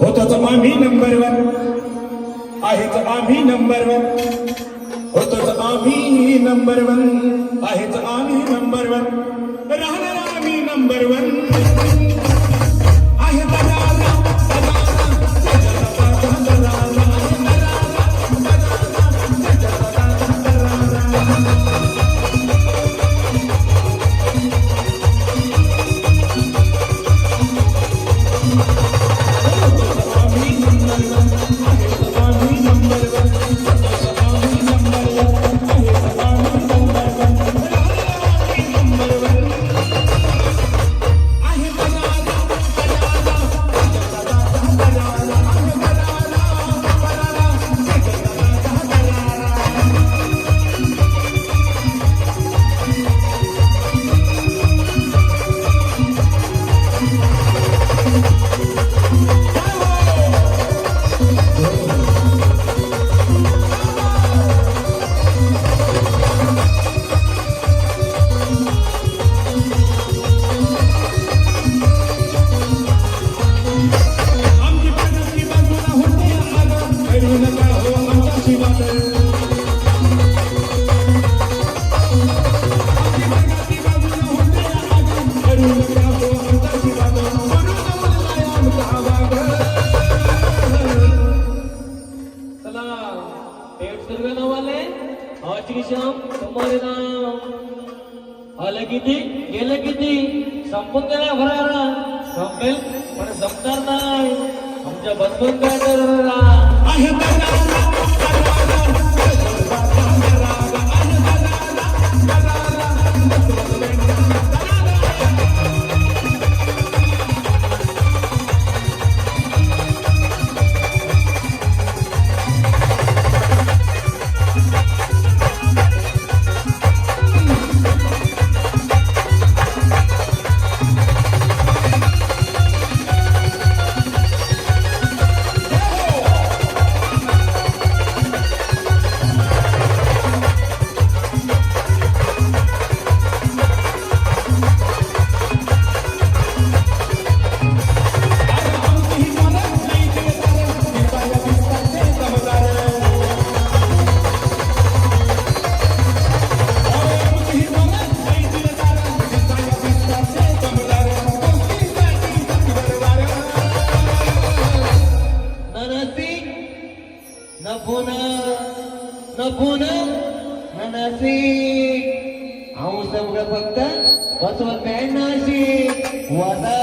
होतोच आम्ही number one. आहेच आम्ही नंबर वन. होतोच आम्ही नंबर वन. आहेच आम्ही नंबर वन. राहणार आम्ही नंबर वन. सर्वे नावाले आजची श्याम तुम्हारे नाव आलं किती गेलं किती संपून गेला भरारा संपेल पण संपणार नाही. आमच्या बंधून काय करणार नभुन नभुन मनसी। हाऊ सगळं फक्त बसवत नाही नाशी वादा